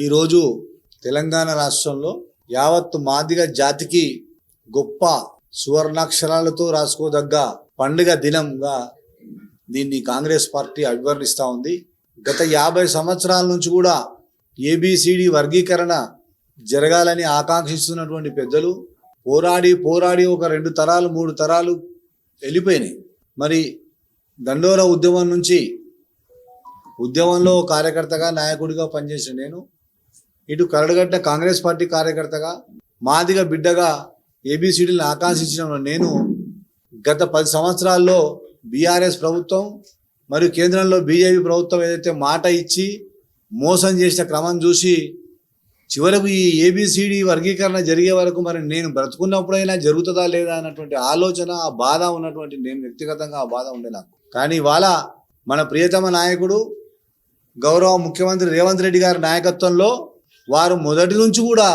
ఈరోజు తెలంగాణ రాష్ట్రంలో యావత్తు మాదిగ జాతికి గొప్ప సువర్ణాక్షరాలతో రాసుకోదగ్గ పండుగ దినంగా దీన్ని కాంగ్రెస్ పార్టీ అభివర్ణిస్తూ ఉంది. గత యాభై సంవత్సరాల నుంచి కూడా ఏబిసిడి వర్గీకరణ జరగాలని ఆకాంక్షిస్తున్నటువంటి పెద్దలు పోరాడి పోరాడి ఒక రెండు తరాలు మూడు తరాలు వెళ్ళిపోయినాయి. మరి దండోర ఉద్యమం నుంచి ఉద్యమంలో కార్యకర్తగా నాయకుడిగా పనిచేసిన నేను ఇటు కరడగట్ట కాంగ్రెస్ పార్టీ కార్యకర్తగా మాదిగా బిడ్డగా ఏబిసిడీలను ఆకాంక్షించిన నేను గత పది సంవత్సరాల్లో బీఆర్ఎస్ ప్రభుత్వం మరియు కేంద్రంలో బీజేపీ ప్రభుత్వం ఏదైతే మాట ఇచ్చి మోసం చేసిన క్రమం చూసి చివరకు ఈ ఏబిసిడి వర్గీకరణ జరిగే వరకు మరి నేను బ్రతుకున్నప్పుడైనా జరుగుతుందా లేదా అన్నటువంటి ఆలోచన ఆ బాధ ఉన్నటువంటి నేను వ్యక్తిగతంగా ఆ బాధ ఉండే నాకు. కానీ ఇవాళ మన ప్రియతమ నాయకుడు గౌరవ ముఖ్యమంత్రి రేవంత్ రెడ్డి గారి నాయకత్వంలో వారు మొదటి నుంచి కూడా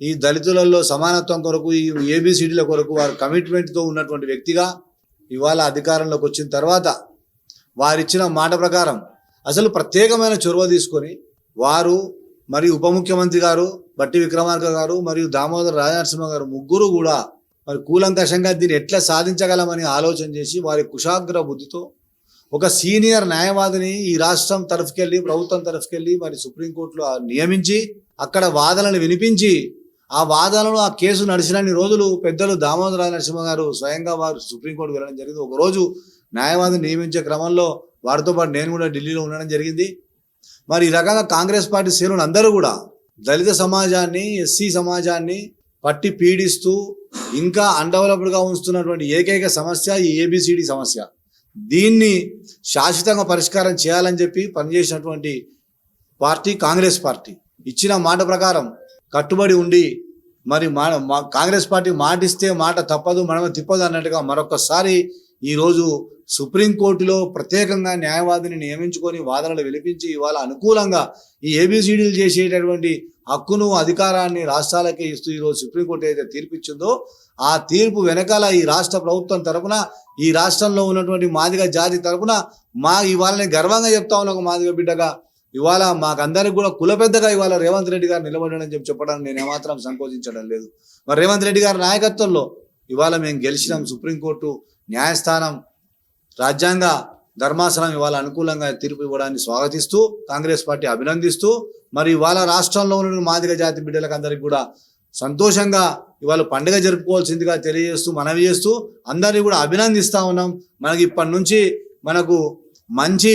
ఈ దళితులలో సమానత్వం కొరకు ఈ ఏబిసిడీల కొరకు వారు కమిట్మెంట్తో ఉన్నటువంటి వ్యక్తిగా ఇవాళ అధికారంలోకి వచ్చిన తర్వాత వారిచ్చిన మాట ప్రకారం అసలు ప్రత్యేకమైన చొరవ తీసుకొని వారు మరియు ఉప ముఖ్యమంత్రి గారు బట్టి విక్రమార్క గారు మరియు దామోదర్ రాజనరసింహ గారు ముగ్గురు కూడా మరి కూలంకషంగా దీన్ని ఎట్లా సాధించగలమని ఆలోచన చేసి వారి కుశాగ్ర బుద్ధితో ఒక సీనియర్ న్యాయవాదిని ఈ రాష్ట్రం తరఫుకెళ్ళి ప్రభుత్వం తరఫుకెళ్ళి మరి సుప్రీంకోర్టులో నియమించి అక్కడ వాదనలు వినిపించి ఆ వాదనలు ఆ కేసు నడిచినన్ని రోజులు పెద్దలు దామోదర నరసింహ గారు స్వయంగా వారు సుప్రీంకోర్టు వెళ్ళడం జరిగింది. ఒకరోజు న్యాయవాదిని నియమించే క్రమంలో వారితో పాటు నేను కూడా ఢిల్లీలో ఉండడం జరిగింది. మరి ఈ రకంగా కాంగ్రెస్ పార్టీ శ్రేణులు అందరూ కూడా దళిత సమాజాన్ని ఎస్సీ సమాజాన్ని పట్టి పీడిస్తూ ఇంకా అన్డెవలప్డ్గా ఉంచుతున్నటువంటి ఏకైక సమస్య ఈ ఏబిసిడి సమస్య. దీన్ని శాశ్వతంగా పరిష్కారం చేయాలని చెప్పి పనిచేసినటువంటి పార్టీ కాంగ్రెస్ పార్టీ. ఇచ్చిన మాట ప్రకారం కట్టుబడి ఉండి మరి మా మా కాంగ్రెస్ పార్టీ మాటిస్తే మాట తప్పదు మనమే తిప్పదు అన్నట్టుగా మరొకసారి ఈరోజు సుప్రీంకోర్టులో ప్రత్యేకంగా న్యాయవాదిని నియమించుకొని వాదనలు విలిపించి ఇవాళ అనుకూలంగా ఈ ఏబిసిడీలు చేసేటటువంటి హక్కును అధికారాన్ని రాష్ట్రాలకే ఇస్తూ ఈరోజు సుప్రీంకోర్టు ఏదైతే తీర్పిచ్చిందో ఆ తీర్పు వెనకాల ఈ రాష్ట్ర ప్రభుత్వం తరపున ఈ రాష్ట్రంలో ఉన్నటువంటి మాదిగ జాతి తరపున మా ఇవాళని గర్వంగా చెప్తా ఉన్న ఒక మాదిగ బిడ్డగా ఇవాళ మాకందరికి కూడా కుల పెద్దగా ఇవాళ రేవంత్ రెడ్డి గారు నిలబడని చెప్పి చెప్పడానికి నేను ఏమాత్రం సంకోచించడం లేదు. మరి రేవంత్ రెడ్డి గారి నాయకత్వంలో ఇవాళ మేము గెలిచినాం సుప్రీంకోర్టు న్యాయస్థానం రాజ్యాంగ ధర్మాసనం ఇవాళ అనుకూలంగా తీర్పు ఇవ్వడాన్ని స్వాగతిస్తూ కాంగ్రెస్ పార్టీ అభినందిస్తూ మరి ఇవాళ రాష్ట్రంలో ఉన్న మాదిగ జాతి బిడ్డలకు అందరికి కూడా సంతోషంగా ఇవాళ పండుగ జరుపుకోవాల్సిందిగా తెలియజేస్తూ మనవి చేస్తూ అందరినీ కూడా అభినందిస్తా ఉన్నాం. మనకి ఇప్పటి నుంచి మనకు మంచి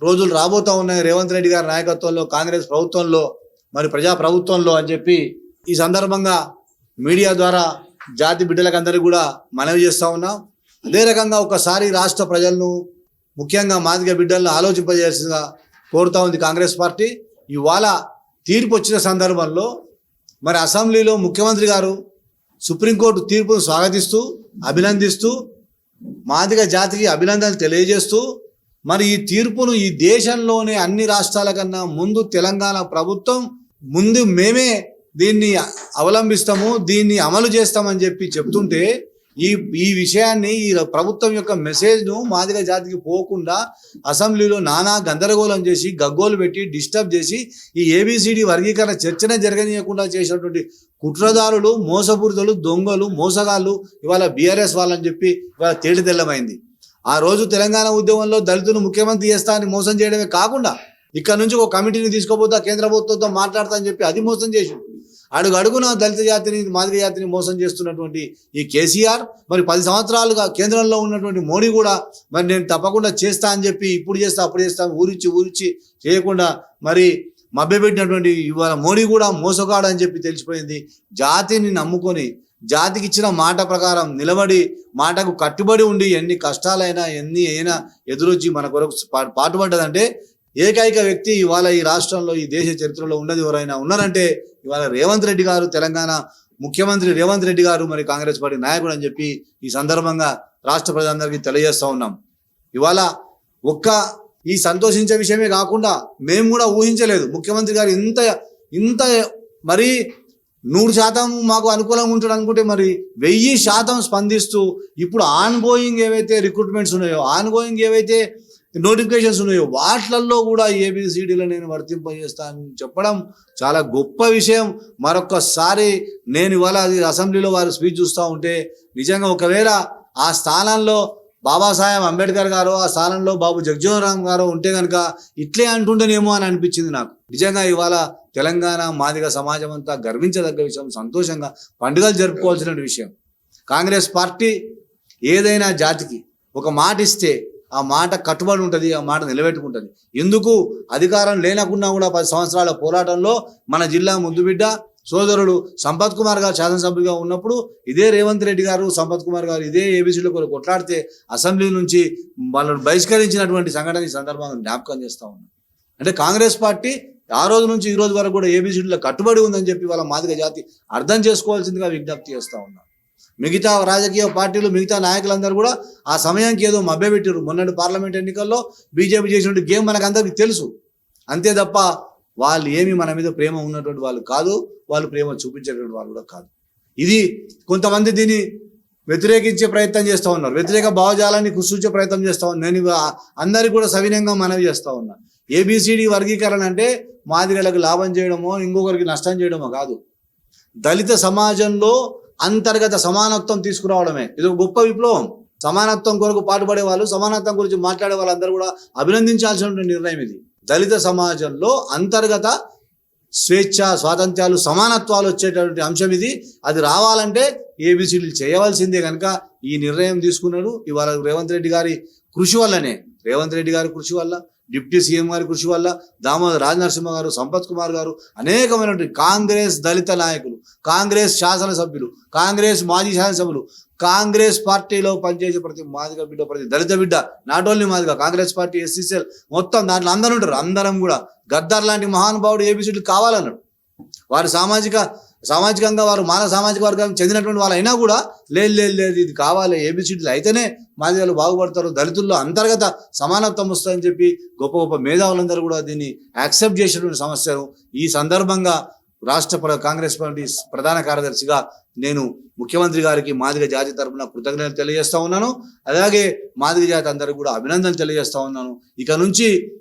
రోజులు రాబోతా ఉన్నాయి రేవంత్ రెడ్డి గారి నాయకత్వంలో కాంగ్రెస్ ప్రభుత్వంలో మరి ప్రజా ప్రభుత్వంలో అని చెప్పి ఈ సందర్భంగా మీడియా ద్వారా జాతి బిడ్డలకు అందరికీ కూడా మనవి చేస్తూ ఉన్నాం. అదే రకంగా ఒకసారి రాష్ట్ర ప్రజలను ముఖ్యంగా మాదిగ బిడ్డలను ఆలోచింపజేసిందిగా కోరుతా ఉంది కాంగ్రెస్ పార్టీ. ఇవాళ తీర్పు వచ్చిన సందర్భంలో మరి అసెంబ్లీలో ముఖ్యమంత్రి గారు సుప్రీంకోర్టు తీర్పును స్వాగతిస్తూ అభినందిస్తూ మాదిగ జాతికి అభినందనలు తెలియజేస్తూ మరి ఈ తీర్పును ఈ దేశంలోనే అన్ని రాష్ట్రాల కన్నా ముందు తెలంగాణ ప్రభుత్వం ముందు మేమే దీన్ని అవలంబిస్తాము దీన్ని అమలు చేస్తామని చెప్పి చెప్తుంటే ఈ ఈ విషయాన్ని ఈ ప్రభుత్వం యొక్క మెసేజ్ను మాదిగ జాతికి పోకుండా అసెంబ్లీలో నానా గందరగోళం చేసి గగ్గోలు పెట్టి డిస్టర్బ్ చేసి ఈ ఏబిసిడి వర్గీకరణ చర్చనే జరగనీయకుండా చేసినటువంటి కుట్రదారులు మోసపూరితలు దొంగలు మోసగాళ్ళు ఇవాళ బీఆర్ఎస్ వాళ్ళని చెప్పి ఇవాళ తేలి తెల్లమైంది ఆ రోజు తెలంగాణ ఉద్యమంలో దళితులు ముఖ్యమంత్రి చేస్తా అని మోసం చేయడమే కాకుండా ఇక్కడ నుంచి ఒక కమిటీని తీసుకోపోతా కేంద్ర ప్రభుత్వంతో మాట్లాడతా అని చెప్పి అది మోసం చేసి అడుగు అడుగున దళిత జాతిని మాదిరి జాతిని మోసం చేస్తున్నటువంటి ఈ కేసీఆర్ మరి పది సంవత్సరాలుగా కేంద్రంలో ఉన్నటువంటి మోడీ కూడా మరి నేను తప్పకుండా చేస్తా అని చెప్పి ఇప్పుడు చేస్తా అప్పుడు చేస్తా ఊరించి ఊరించి చేయకుండా మరి మభ్యపెట్టినటువంటి ఇవాళ మోడీ కూడా మోసగాడు అని చెప్పి తెలిసిపోయింది. జాతిని నమ్ముకొని జాతికి ఇచ్చిన మాట ప్రకారం నిలబడి మాటకు కట్టుబడి ఉండి ఎన్ని కష్టాలైనా ఎన్ని అయినా ఎదురొచ్చి మన కొరకు పాటుపడ్డదంటే ఏకైక వ్యక్తి ఇవాళ ఈ రాష్ట్రంలో ఈ దేశ చరిత్రలో ఉన్నది ఎవరైనా ఉన్నారంటే ఇవాళ రేవంత్ రెడ్డి గారు తెలంగాణ ముఖ్యమంత్రి రేవంత్ రెడ్డి గారు మరి కాంగ్రెస్ పార్టీ నాయకుడు అని చెప్పి ఈ సందర్భంగా రాష్ట్ర ప్రజలందరికీ తెలియజేస్తా ఉన్నాం. ఇవాళ ఒక్క ఈ సంతోషించే విషయమే కాకుండా మేము కూడా ఊహించలేదు. ముఖ్యమంత్రి గారు ఇంత ఇంత మరి నూరు శాతం మాకు అనుకూలంగా ఉంటాడు అనుకుంటే మరి వెయ్యి శాతం స్పందిస్తూ ఇప్పుడు ఆన్ గోయింగ్ ఏవైతే రిక్రూట్మెంట్స్ ఉన్నాయో ఆన్ గోయింగ్ ఏవైతే నోటిఫికేషన్స్ ఉన్నాయో వాటిలలో కూడా ఏబిసిడీలు నేను వర్తింపజేస్తానని చెప్పడం చాలా గొప్ప విషయం. మరొకసారి నేను ఇవాళ అది అసెంబ్లీలో వారు స్పీచ్ చూస్తూ ఉంటే నిజంగా ఒకవేళ ఆ స్థానంలో బాబాసాహెబ్ అంబేద్కర్ గారు ఆ స్థానంలో బాబు జగజీవన్ రామ్ గారు ఉంటే కనుక ఇట్లే అంటుండేనేమో అని అనిపించింది నాకు. నిజంగా ఇవాళ తెలంగాణ మాదిగ సమాజం అంతా గర్వించదగ్గ విషయం సంతోషంగా పండుగలు జరుపుకోవాల్సిన విషయం. కాంగ్రెస్ పార్టీ ఏదైనా జాతికి ఒక మాట ఇస్తే ఆ మాట కట్టుబడి ఉంటుంది ఆ మాట నిలబెట్టుకుంటుంది. ఎందుకు? అధికారం లేనకున్నా కూడా పది సంవత్సరాల పోరాటంలో మన జిల్లా ముద్దుబిడ్డ సోదరుడు సంపత్ కుమార్ గారు శాసనసభ్యుగా ఉన్నప్పుడు ఇదే రేవంత్ రెడ్డి గారు సంపత్ కుమార్ గారు ఇదే ఏబీసీలో కొన్ని కొట్లాడితే అసెంబ్లీ నుంచి వాళ్ళను బహిష్కరించినటువంటి సంఘటన ఈ సందర్భంగా జ్ఞాపకం చేస్తూ ఉన్నాం. అంటే కాంగ్రెస్ పార్టీ ఆ రోజు నుంచి ఈ రోజు వరకు కూడా ఏబీసీడీలో కట్టుబడి ఉందని చెప్పి వాళ్ళ మాదిగ జాతి అర్థం చేసుకోవాల్సిందిగా విజ్ఞప్తి చేస్తూ ఉన్నాం. మిగతా రాజకీయ పార్టీలు మిగతా నాయకులందరూ కూడా ఆ సమయానికి ఏదో మభ్యపెట్టారు మొన్నటి పార్లమెంట్ ఎన్నికల్లో బీజేపీ చేసినటువంటి గేమ్ మనకందరికీ తెలుసు. అంతే తప్ప వాళ్ళు ఏమి మన మీద ప్రేమ ఉన్నటువంటి వాళ్ళు కాదు వాళ్ళు ప్రేమ చూపించేటువంటి వాళ్ళు కూడా కాదు. ఇది కొంతమంది దీన్ని వ్యతిరేకించే ప్రయత్నం చేస్తూ ఉన్నారు. వ్యతిరేక భావజాలాన్ని కుసూచే ప్రయత్నం చేస్తూ ఉన్నారు. నేను అందరికీ కూడా సవినయంగా మనవి చేస్తూ ఉన్నా. ఏబిసిడి వర్గీకరణ అంటే మాదిగలకు లాభం చేయడమో ఇంకొకరికి నష్టం చేయడమో కాదు. దళిత సమాజంలో అంతర్గత సమానత్వం తీసుకురావడమే. ఇది ఒక గొప్ప విప్లవం. సమానత్వం కొరకు పాటుపడే వాళ్ళు సమానత్వం గురించి మాట్లాడే వాళ్ళందరూ కూడా అభినందించాల్సిన నిర్ణయం ఇది. దళిత సమాజంలో అంతర్గత స్వేచ్ఛ స్వాతంత్ర్యాలు సమానత్వాలు వచ్చేటటువంటి అంశం ఇది. అది రావాలంటే ఏబిసిడీలు చేయవలసిందే కనుక ఈ నిర్ణయం తీసుకున్నాడు. ఇవాళ రేవంత్ రెడ్డి గారి కృషి వల్లనే రేవంత్ రెడ్డి గారి కృషి వల్ల డిప్యూటీ సీఎం గారి కృషి వల్ల దామోదర్ రాజనరసింహ గారు సంపత్ కుమార్ గారు అనేకమైనటువంటి కాంగ్రెస్ దళిత నాయకులు కాంగ్రెస్ శాసనసభ్యులు కాంగ్రెస్ మాజీ శాసనసభ్యులు కాంగ్రెస్ పార్టీలో పనిచేసే ప్రతి మాదిగ బిడ్డ ప్రతి దళిత బిడ్డ not only Madiga Congress party SCCL మొత్తం దాంట్లో అందరూ ఉంటారు. అందరం కూడా గద్దార్ లాంటి మహానుభావుడు ఏబిసిడీలు కావాలన్నాడు. వారు సామాజిక సామాజికంగా వారు మానవ సామాజిక వర్గానికి చెందినటువంటి వాళ్ళు అయినా కూడా లేదు లేదు లేదు ఇది కావాలి ఏబిసిడీలు అయితేనే మాదిగలు బాగుపడతారు. దళితుల్లో అంతర్గత సమానత్వం వస్తుందని చెప్పి గొప్ప గొప్ప మేధావులందరూ కూడా దీన్ని యాక్సెప్ట్ చేసినటువంటి సమస్యను ఈ సందర్భంగా రాష్ట్ర ప్ర- కాంగ్రెస్ పార్టీ ప్రధాన కార్యదర్శిగా నేను ముఖ్యమంత్రి గారికి మాదిగ జాతి తరపున కృతజ్ఞతలు తెలియజేస్తా ఉన్నాను. అలాగే మాదిగ జాతి అందరికీ కూడా అభినందనలు తెలియజేస్తా ఉన్నాను. ఇక నుంచి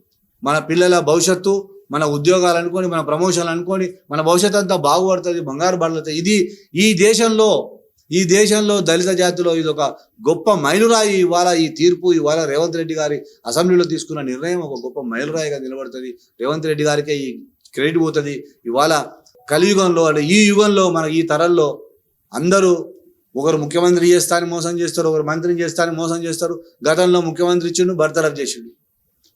మన పిల్లల భవిష్యత్తు మన ఉద్యోగాలు అనుకొని మన ప్రమోషన్లు అనుకొని మన భవిష్యత్తు అంతా బాగుపడుతుంది బంగారు పడుతుంది ఇది ఈ దేశంలో ఈ దేశంలో దళిత జాతిలో ఇది ఒక గొప్ప మైలురాయి. ఇవాళ ఈ తీర్పు ఇవాళ రేవంత్ రెడ్డి గారి అసెంబ్లీలో తీసుకున్న నిర్ణయం ఒక గొప్ప మైలురాయిగా నిలబడుతుంది. రేవంత్ రెడ్డి గారికే ఈ క్రెడిట్ పోతుంది. ఇవాళ కలియుగంలో అంటే ఈ యుగంలో మన ఈ తరంలో అందరూ ఒకరు ముఖ్యమంత్రి చేస్తారని మోసం చేస్తారు ఒకరు మంత్రిని చేస్తారని మోసం చేస్తారు. గతంలో ముఖ్యమంత్రి ఇచ్చిండు బర్తరఫ్ చేసిండు.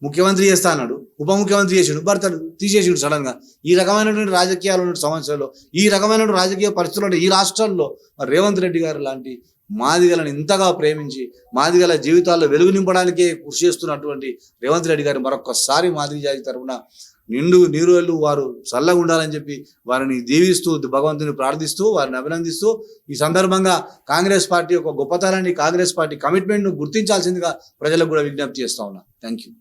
ముఖ్యమంత్రి చేస్తా అన్నాడు ఉప ముఖ్యమంత్రి చేసిండు భర్తడు తీసేసిండు సడన్గా. ఈ రకమైనటువంటి రాజకీయాలు ఉన్న సమస్యల్లో ఈ రకమైనటువంటి రాజకీయ పరిస్థితులు ఈ రాష్ట్రాల్లో రేవంత్ రెడ్డి గారు లాంటి మాదిగలను ఇంతగా ప్రేమించి మాదిగల జీవితాల్లో వెలుగు నింపడానికే కృషి చేస్తున్నటువంటి రేవంత్ రెడ్డి గారు మరొకసారి మాదిగ జాతి తరపున నిండు నీరు వారు చల్లగా ఉండాలని చెప్పి వారిని దీవిస్తూ భగవంతుని ప్రార్థిస్తూ వారిని అభినందిస్తూ ఈ సందర్భంగా కాంగ్రెస్ పార్టీ యొక్క గొప్పతనాన్ని కాంగ్రెస్ పార్టీ కమిట్మెంట్ను గుర్తించాల్సిందిగా ప్రజలకు కూడా విజ్ఞప్తి చేస్తా ఉన్నా. Thank you